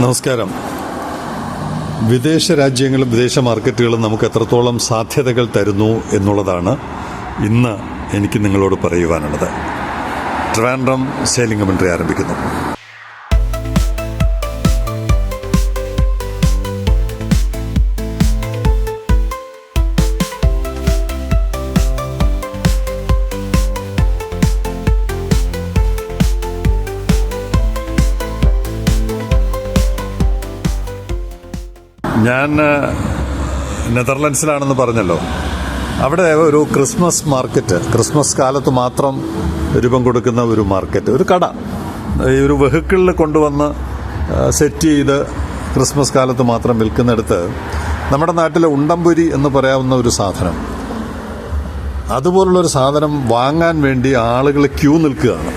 നമസ്കാരം. വിദേശ രാജ്യങ്ങളും വിദേശ മാർക്കറ്റുകളും നമുക്ക് എത്രത്തോളം സാധ്യതകൾ തരുന്നു എന്നുള്ളതാണ് ഇന്ന് എനിക്ക് നിങ്ങളോട് പറയുവാനുള്ളത്. ട്രാൻഡ്രം സെയിലിംഗ് കമൻട്രി ആരംഭിക്കുന്നു. ഞാൻ നെതർലൻഡ്സിലാണെന്ന് പറഞ്ഞല്ലോ. അവിടെ ഒരു ക്രിസ്മസ് മാർക്കറ്റ് ക്രിസ്മസ് കാലത്ത് മാത്രം രൂപം കൊടുക്കുന്ന ഒരു മാർക്കറ്റ് ഒരു കട. ഈ ഒരു വെഹിക്കിളിൽ കൊണ്ടുവന്ന് സെറ്റ് ചെയ്ത് ക്രിസ്മസ് കാലത്ത് മാത്രം വിൽക്കുന്നിടത്ത് നമ്മുടെ നാട്ടിലെ ഉണ്ടംപുരി എന്ന് പറയാവുന്ന ഒരു സാധനം. അതുപോലുള്ളൊരു സാധനം വാങ്ങാൻ വേണ്ടി ആളുകൾ ക്യൂ നിൽക്കുകയാണ്.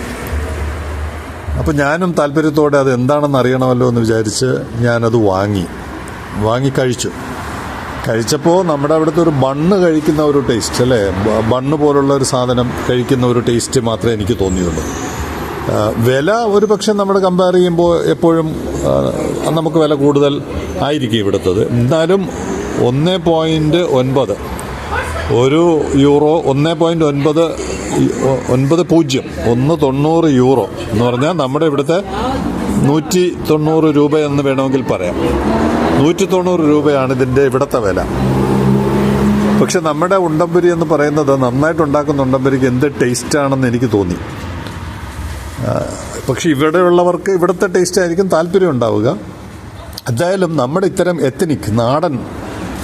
അപ്പോൾ ഞാനും താല്പര്യത്തോടെ അത് എന്താണെന്ന് അറിയണമല്ലോ എന്ന് വിചാരിച്ച് ഞാനത് വാങ്ങി. വാങ്ങി കഴിച്ചു കഴിച്ചപ്പോൾ നമ്മുടെ അവിടുത്തെ ഒരു ബണ്ണ് കഴിക്കുന്ന ഒരു ടേസ്റ്റ് അല്ലേ? ബണ്ണ് പോലുള്ള ഒരു സാധനം കഴിക്കുന്ന ഒരു ടേസ്റ്റ് മാത്രമേ എനിക്ക് തോന്നിയുള്ളൂ. വില ഒരു പക്ഷേ നമ്മൾ കമ്പയർ ചെയ്യുമ്പോൾ എപ്പോഴും നമുക്ക് വില കൂടുതൽ ആയിരിക്കും ഇവിടുത്തത് എന്നാലും ഒന്ന് പോയിന്റ് ഒൻപത്. ഒരു യൂറോ ഒന്ന് പോയിന്റ് ഒൻപത് ഒൻപത് പൂജ്യം. ഒന്ന് തൊണ്ണൂറ് യൂറോ എന്ന് പറഞ്ഞാൽ നമ്മുടെ ഇവിടുത്തെ നൂറ്റി തൊണ്ണൂറ് രൂപ എന്ന് വേണമെങ്കിൽ പറയാം. നൂറ്റി തൊണ്ണൂറ് രൂപയാണ് ഇതിന്റെ ഇവിടുത്തെ വില. പക്ഷെ നമ്മുടെ ഉണ്ടംപുരി എന്ന് പറയുന്നത് നന്നായിട്ട് ഉണ്ടാക്കുന്ന ഉണ്ടംപുരിക്ക് എന്ത് ടേസ്റ്റ് ആണെന്ന് എനിക്ക് തോന്നി. പക്ഷെ ഇവിടെയുള്ളവർക്ക് ഇവിടുത്തെ ടേസ്റ്റ് ആയിരിക്കും താല്പര്യം ഉണ്ടാവുക. എന്തായാലും നമ്മുടെ ഇത്തരം എത്തനിക് നാടൻ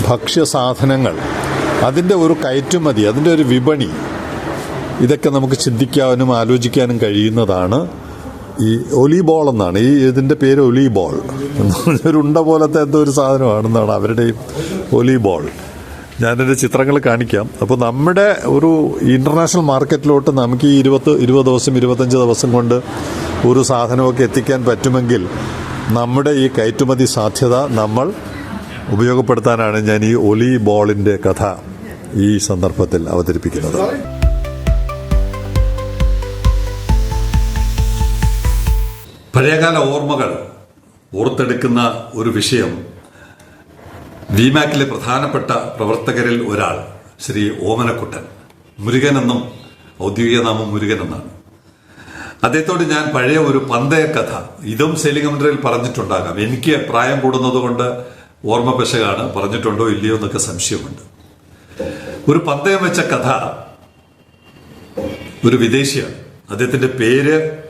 ഭക്ഷ്യ സാധനങ്ങൾ അതിന്റെ ഒരു കയറ്റുമതി അതിന്റെ ഒരു വിപണി ഇതൊക്കെ നമുക്ക് ചിന്തിക്കാനും ആലോചിക്കാനും കഴിയുന്നതാണ്. ഈ ഒലിബോൾ എന്നാണ്. ഈ ഇതിന്റെ പേര് ഒലിബോൾ. എന്ന് ഉണ്ട പോലത്തെ എന്തോ ഒരു സാധനമാണെന്നാണ് അവരുടെയും ഒലിബോൾ. ഞാനതിന്റെ ചിത്രങ്ങൾ കാണിക്കാം. അപ്പോൾ നമ്മുടെ ഒരു ഇന്റർനാഷണൽ മാർക്കറ്റിലോട്ട് നമുക്ക് ഈ ഇരുപത് ഇരുപത് ദിവസം ഇരുപത്തഞ്ച് ദിവസം കൊണ്ട് ഒരു സാധനമൊക്കെ എത്തിക്കാൻ പറ്റുമെങ്കിൽ നമ്മുടെ ഈ കയറ്റുമതി സാധ്യത നമ്മൾ ഉപയോഗപ്പെടുത്താനാണ് ഞാൻ ഈ ഒലി ബോളിന്റെ കഥ ഈ സന്ദർഭത്തിൽ അവതരിപ്പിക്കുന്നത്. പഴയകാല ഓർമ്മകൾ ഓർത്തെടുക്കുന്ന ഒരു വിഷയം. വിമാക്കിലെ പ്രധാനപ്പെട്ട പ്രവർത്തകരിൽ ഒരാൾ ശ്രീ ഓമനക്കുട്ടൻ. മുരുകൻ എന്നും ഔദ്യോഗിക നാമം മുരുകൻ എന്നാണ്. അദ്ദേഹത്തോട് ഞാൻ പഴയ ഒരു പന്തയ കഥ ഇതും സെലിംഗമൻഡറിൽ പറഞ്ഞിട്ടുണ്ടാകാം. എനിക്ക് പ്രായം കൂടുന്നത് കൊണ്ട് ഓർമ്മ പെശകാണ് പറഞ്ഞിട്ടുണ്ടോ ഇല്ലയോ എന്നൊക്കെ സംശയമുണ്ട്. ഒരു പന്തയം വെച്ച കഥ ഒരു വിദേശിയാണ്. അദ്ദേഹത്തിന്റെ പേര്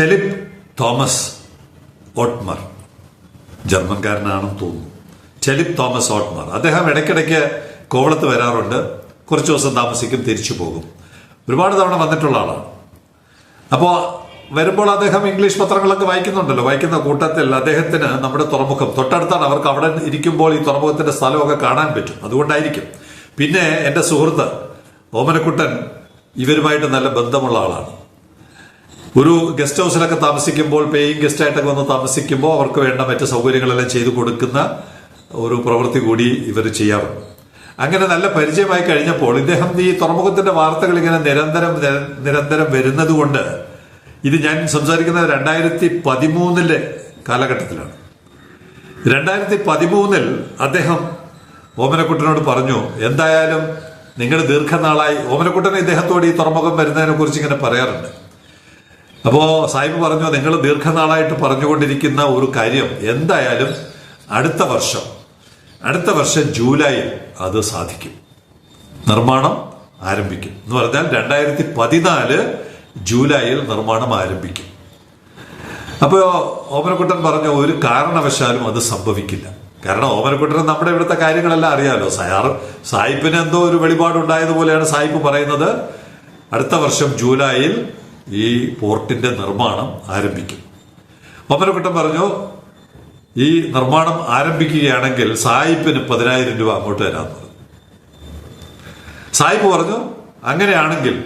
ടെലിപ് തോമസ് ഓട്ട്മർ. ജർമ്മൻകാരനാണെന്ന് തോന്നുന്നു. ടെലിപ് തോമസ് ഓട്ട്മർ. അദ്ദേഹം ഇടയ്ക്കിടയ്ക്ക് കോവളത്ത് വരാറുണ്ട്. കുറച്ച് ദിവസം താമസിക്കും തിരിച്ചു പോകും. ഒരുപാട് തവണ വന്നിട്ടുള്ള ആളാണ്. അപ്പോൾ വരുമ്പോൾ അദ്ദേഹം ഇംഗ്ലീഷ് പത്രങ്ങളൊക്കെ വായിക്കുന്നുണ്ടല്ലോ. വായിക്കുന്ന കൂട്ടത്തിൽ അദ്ദേഹത്തിന് നമ്മുടെ തുറമുഖം തൊട്ടടുത്താണ് അവർക്ക് അവിടെ ഇരിക്കുമ്പോൾ ഈ തുറമുഖത്തിന്റെ സ്ഥലമൊക്കെ കാണാൻ പറ്റും. അതുകൊണ്ടായിരിക്കും. പിന്നെ എന്റെ സുഹൃത്ത് ഓമനക്കുട്ടൻ ഇവരുമായിട്ട് നല്ല ബന്ധമുള്ള ആളാണ്. ഒരു ഗസ്റ്റ് ഹൗസിലൊക്കെ താമസിക്കുമ്പോൾ പേയിങ് ഗസ്റ്റ് ആയിട്ടൊക്കെ വന്ന് താമസിക്കുമ്പോൾ അവർക്ക് വേണ്ട മറ്റ് സൗകര്യങ്ങളെല്ലാം ചെയ്തു കൊടുക്കുന്ന ഒരു പ്രവൃത്തി കൂടി ഇവർ ചെയ്യാറുണ്ട്. അങ്ങനെ നല്ല പരിചയമായി കഴിഞ്ഞപ്പോൾ ഇദ്ദേഹം ഈ തുറമുഖത്തിന്റെ വാർത്തകൾ ഇങ്ങനെ നിരന്തരം നിരന്തരം വരുന്നത് കൊണ്ട് ഇത് ഞാൻ സംസാരിക്കുന്നത് രണ്ടായിരത്തി പതിമൂന്നിലെ കാലഘട്ടത്തിലാണ്. രണ്ടായിരത്തി പതിമൂന്നിൽ അദ്ദേഹം ഓമനക്കുട്ടനോട് പറഞ്ഞു എന്തായാലും നിങ്ങൾ ദീർഘനാളായി ഓമനക്കുട്ടൻ ഇദ്ദേഹത്തോട് ഈ തുറമുഖം വരുന്നതിനെ കുറിച്ച് ഇങ്ങനെ പറയാറുണ്ട്. അപ്പോ സാഹിബ് പറഞ്ഞു നിങ്ങൾ ദീർഘനാളായിട്ട് പറഞ്ഞുകൊണ്ടിരിക്കുന്ന ഒരു കാര്യം എന്തായാലും അടുത്ത വർഷം അടുത്ത വർഷം ജൂലൈയിൽ അത് സാധിക്കും. നിർമ്മാണം ആരംഭിക്കും. എന്ന് പറഞ്ഞാൽ രണ്ടായിരത്തി പതിനാല് ജൂലൈയിൽ നിർമ്മാണം ആരംഭിക്കും. അപ്പോ ഓമനക്കുട്ടൻ പറഞ്ഞു ഒരു കാരണവശാലും അത് സംഭവിക്കില്ല. കാരണം ഓമനക്കുട്ടൻ നമ്മുടെ ഇവിടുത്തെ കാര്യങ്ങളെല്ലാം അറിയാലോ. സയാർ സായിപ്പിന് എന്തോ ഒരു വെളിപാടുണ്ടായതുപോലെയാണ് സായിപ്പ് പറയുന്നത്. അടുത്ത വർഷം ജൂലൈയിൽ ഈ പോർട്ടിന്റെ നിർമ്മാണം ആരംഭിക്കും. മമ്മനക്കുട്ടൻ പറഞ്ഞു ഈ നിർമ്മാണം ആരംഭിക്കുകയാണെങ്കിൽ സായിപ്പിന് പതിനായിരം രൂപ അങ്ങോട്ട് തരാമെന്ന് സായിപ്പ് പറഞ്ഞു അങ്ങനെയാണെങ്കിൽ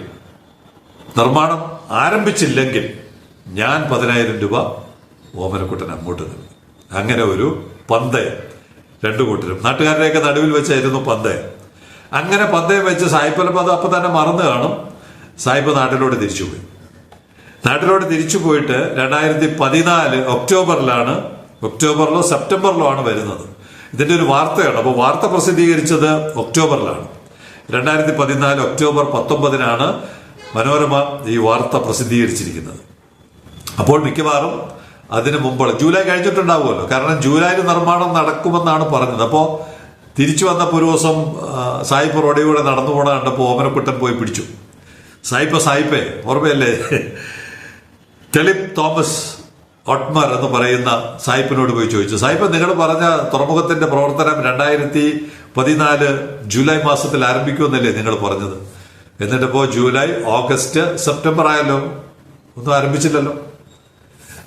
നിർമ്മാണം ആരംഭിച്ചില്ലെങ്കിൽ ഞാൻ പതിനായിരം രൂപ ഓമനക്കുട്ടൻ അങ്ങോട്ട് തരും. അങ്ങനെ ഒരു പന്തയം രണ്ടു കൂട്ടരും. നാട്ടുകാരുടെയൊക്കെ നടുവിൽ വെച്ചായിരുന്നു പന്തയം അങ്ങനെ പന്തയം വെച്ച് സായിപ്പിനെ അത് അപ്പം തന്നെ മറന്നു കാണും. സായിപ്പ് നാട്ടിലോട്ട് തിരിച്ചുപോയി. നാട്ടിലോട്ട് തിരിച്ചു പോയിട്ട് രണ്ടായിരത്തി പതിനാല് ഒക്ടോബറിലാണ് ഒക്ടോബറിലോ സെപ്റ്റംബറിലോ ആണ് വരുന്നത്. ഇതിന്റെ ഒരു വാർത്തയാണ്. അപ്പോൾ വാർത്ത പ്രസിദ്ധീകരിച്ചത് ഒക്ടോബറിലാണ്. രണ്ടായിരത്തി പതിനാല് ഒക്ടോബർ പത്തൊമ്പതിനാണ് മനോരമ ഈ വാർത്ത പ്രസിദ്ധീകരിച്ചിരിക്കുന്നത്. അപ്പോൾ മിക്കവാറും അതിന് മുമ്പ് ജൂലൈ കഴിഞ്ഞിട്ടുണ്ടാവുമല്ലോ. കാരണം ജൂലൈയിൽ നിർമ്മാണം നടക്കുമെന്നാണ് പറഞ്ഞത്. അപ്പോൾ തിരിച്ചു വന്നപ്പോൾ ഒരു ദിവസം സായിപ്പ് റോഡിലൂടെ നടന്നു പോണ കണ്ടപ്പോൾ ഓമനക്കുട്ടൻ പോയി പിടിച്ചു. സായിപ്പ സായിപ്പേ ഓർമ്മയല്ലേ? ടെലിപ് തോമസ് ഒട്ട്മർ എന്ന് പറയുന്ന സായിപ്പിനോട് പോയി ചോദിച്ചു. സായിപ്പ് നിങ്ങൾ പറഞ്ഞ തുറമുഖത്തിന്റെ പ്രവർത്തനം രണ്ടായിരത്തി പതിനാല് ജൂലൈ മാസത്തിൽ ആരംഭിക്കുമെന്നല്ലേ നിങ്ങൾ പറഞ്ഞത്? എന്നിട്ട് എന്നിട്ടിപ്പോ ജൂലൈ ഓഗസ്റ്റ് സെപ്റ്റംബർ ആയല്ലോ. ഒന്നും ആരംഭിച്ചില്ലല്ലോ.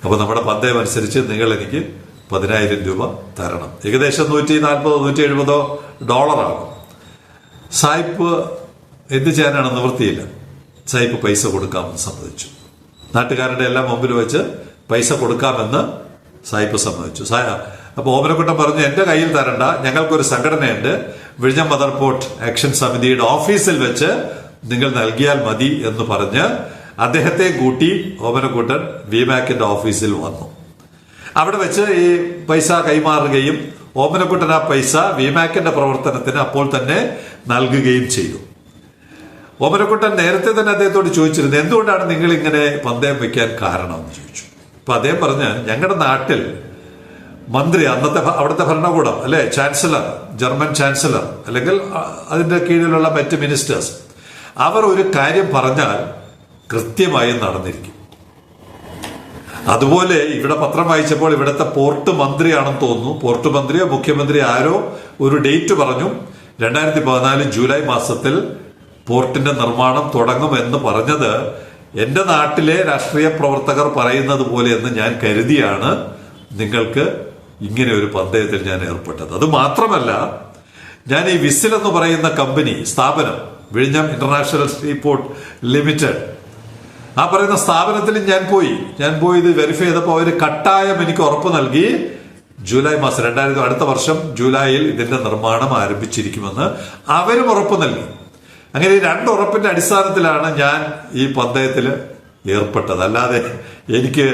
അപ്പൊ നമ്മുടെ പന്തയം അനുസരിച്ച് നിങ്ങൾ എനിക്ക് പതിനായിരം രൂപ തരണം. ഏകദേശം നൂറ്റി നാൽപ്പതോ നൂറ്റി എഴുപതോ ഡോളറാകും സായിപ്പ് എന്ത് ചെയ്യാനാണ് നിവൃത്തിയില്ല. സായിപ്പ് പൈസ കൊടുക്കാമെന്ന് സമ്മതിച്ചു. നാട്ടുകാരുടെ എല്ലാം മുമ്പിൽ വെച്ച് പൈസ കൊടുക്കാമെന്ന് സായിപ്പ് സമ്മതിച്ചു. സായ അപ്പൊ ഓമനക്കുട്ടൻ പറഞ്ഞു എന്റെ കയ്യിൽ തരണ്ട. ഞങ്ങൾക്കൊരു സംഘടനയുണ്ട്. വിഴിഞ്ഞം മദർ പോർട്ട് ആക്ഷൻ സമിതിയുടെ ഓഫീസിൽ വെച്ച് നിങ്ങൾ നൽകിയാൽ മതി എന്ന് പറഞ്ഞ് അദ്ദേഹത്തെ കൂട്ടി ഓമനക്കുട്ടൻ വിമാക്കിന്റെ ഓഫീസിൽ വന്നു. അവിടെ വെച്ച് ഈ പൈസ കൈമാറുകയും ഓമനക്കുട്ടൻ ആ പൈസ വിമാക്കിന്റെ പ്രവർത്തനത്തിന് അപ്പോൾ തന്നെ നൽകുകയും ചെയ്തു. ഓമനക്കുട്ടൻ നേരത്തെ തന്നെ അദ്ദേഹത്തോട് ചോദിച്ചിരുന്നു എന്തുകൊണ്ടാണ് നിങ്ങൾ ഇങ്ങനെ പന്തയം വെക്കാൻ കാരണം? എന്ന് ചോദിച്ചു. അപ്പൊ അദ്ദേഹം പറഞ്ഞ് ഞങ്ങളുടെ നാട്ടിൽ മന്ത്രി അന്നത്തെ അവിടുത്തെ ഭരണകൂടം അല്ലെ? ചാൻസലർ ജർമ്മൻ ചാൻസലർ അല്ലെങ്കിൽ അതിന്റെ കീഴിലുള്ള മറ്റ് മിനിസ്റ്റേഴ്സ് അവർ ഒരു കാര്യം പറഞ്ഞാൽ കൃത്യമായി നടന്നിരിക്കും. അതുപോലെ ഇവിടെ പത്രം വായിച്ചപ്പോൾ ഇവിടുത്തെ പോർട്ട് മന്ത്രിയാണെന്ന് തോന്നുന്നു. പോർട്ട് മന്ത്രിയോ മുഖ്യമന്ത്രി ആരോ ഒരു ഡേറ്റ് പറഞ്ഞു. രണ്ടായിരത്തി പതിനാല് ജൂലൈ മാസത്തിൽ പോർട്ടിന്റെ നിർമ്മാണം തുടങ്ങും എന്ന് പറഞ്ഞത് എന്റെ നാട്ടിലെ രാഷ്ട്രീയ പ്രവർത്തകർ പറയുന്നത് പോലെ എന്ന് ഞാൻ കരുതിയാണ് നിങ്ങൾക്ക് ഇങ്ങനെ ഒരു പന്തയത്തിൽ ഞാൻ ഏർപ്പെട്ടത്. അത് മാത്രമല്ല ഞാൻ ഈ വിസിൽ എന്ന് പറയുന്ന കമ്പനി സ്ഥാപനം വിഴിഞ്ഞം ഇന്റർനാഷണൽ സീപോർട്ട് ലിമിറ്റഡ് ആ പറയുന്ന സ്ഥാപനത്തിൽ ഞാൻ പോയി. ഞാൻ പോയി ഇത് വെരിഫൈ ചെയ്തപ്പോൾ അവർ കട്ടായം എനിക്ക് ഉറപ്പ് നൽകി. ജൂലൈ മാസം രണ്ടായിരത്തി അടുത്ത വർഷം ജൂലൈയിൽ ഇതിന്റെ നിർമ്മാണം ആരംഭിച്ചിരിക്കുമെന്ന് അവരും ഉറപ്പ് നൽകി. അങ്ങനെ ഈ രണ്ട് ഉറപ്പിന്റെ അടിസ്ഥാനത്തിലാണ് ഞാൻ ഈ പന്തയത്തിൽ ഏർപ്പെട്ടത്. അല്ലാതെ എനിക്ക്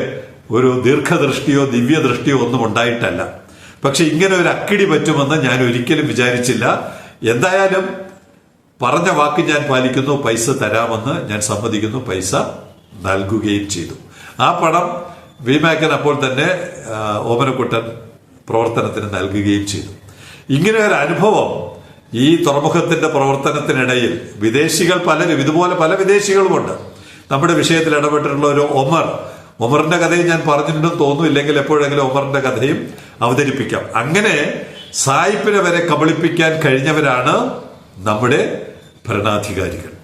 ഒരു ദീർഘദൃഷ്ടിയോ ദിവ്യദൃഷ്ടിയോ ഒന്നും ഉണ്ടായിട്ടല്ല. പക്ഷെ ഇങ്ങനെ ഒരു അക്കിടി പറ്റുമെന്ന് ഞാൻ ഒരിക്കലും വിചാരിച്ചില്ല. എന്തായാലും പറഞ്ഞ വാക്ക് ഞാൻ പാലിക്കുന്നു പൈസ തരാമെന്ന് ഞാൻ സമ്മതിക്കുന്നു പൈസ നൽകുകയും ചെയ്തു. ആ പണം വിമാക്കൻ അപ്പോൾ തന്നെ ഓമനക്കുട്ടൻ പ്രവർത്തനത്തിന് നൽകുകയും ചെയ്തു. ഇങ്ങനെ ഒരു അനുഭവം ഈ തുറമുഖത്തിന്റെ പ്രവർത്തനത്തിനിടയിൽ വിദേശികൾ പലരും ഇതുപോലെ പല വിദേശികളുമുണ്ട്. നമ്മുടെ വിഷയത്തിൽ ഇടപെട്ടിട്ടുള്ള ഒരു ഒമർ ഒമറിന്റെ കഥയും ഞാൻ പറഞ്ഞിട്ടുണ്ടെന്ന് തോന്നുന്നു. ഇല്ലെങ്കിൽ എപ്പോഴെങ്കിലും ഒമറിന്റെ കഥയും അവതരിപ്പിക്കാം. അങ്ങനെ സായിപ്പിനെ വരെ കബളിപ്പിക്കാൻ കഴിഞ്ഞവരാണ് നമ്മുടെ ഭരണാധികാരികൾ.